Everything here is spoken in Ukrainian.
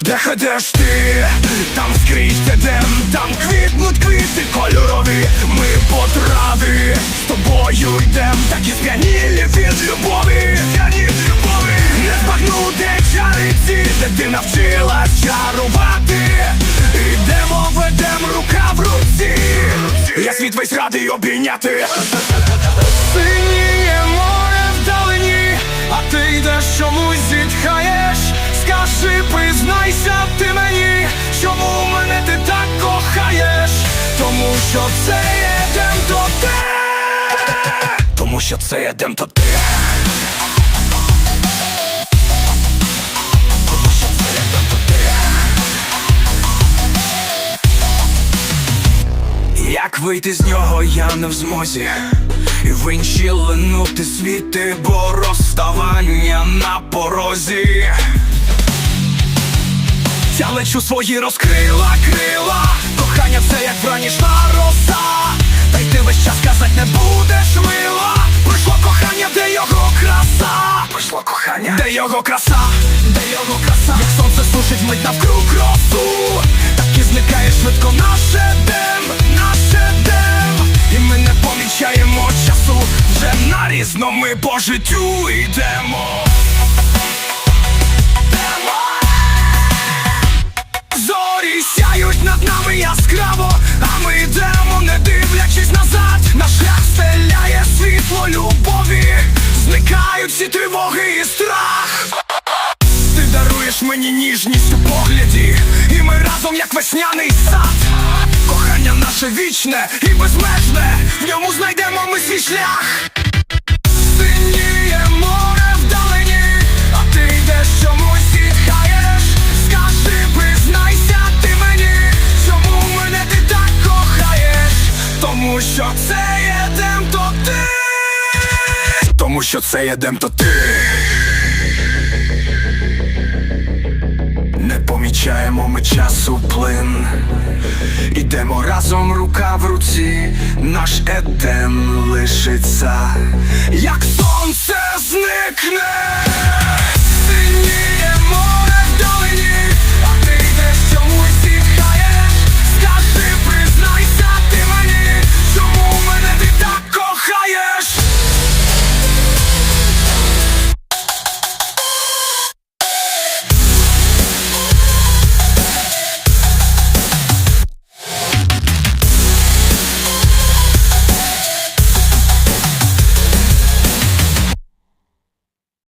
Де ходиш ти, там скрізь едем, там квітнуть квіти кольорові, ми по траві з тобою йдем, такі сп'янілі від любові, сп'яні від любові, не збагнути чариці, де ти навчилась чарувати, Ідемо, ведем рука в руці, я світ весь радий обійняти. Синіє море вдалині, а ти йдеш чомусь зітхаєш. Тому що це єдем то ти. Тому що це то ти. Як вийти з нього, я не в змозі. І в інші линути світи, бо розставання на порозі. Я лечу свої розкрила крила кохання, де його краса, де його краса? Як сонце сушить мить навкруг росу Так і зникає швидко наше дем, наше дем. І ми не помічаємо часу. Вже нарізно ми по життю йдемо. Зорі сяють над нами яскраво, а ми йдемо, разом, як весняний сад. Кохання наше вічне і безмежне, в ньому знайдемо ми свій шлях. Синіє море вдалині, а ти йдеш чомусь зітхаєш Скажи, признайся ти мені, чому мене ти так кохаєш Тому що це єдем то ти Тому що це єдем то ти Не помічаємо ми часу плин Ідемо разом рука в руці, наш едем лишиться, як сонце зникне.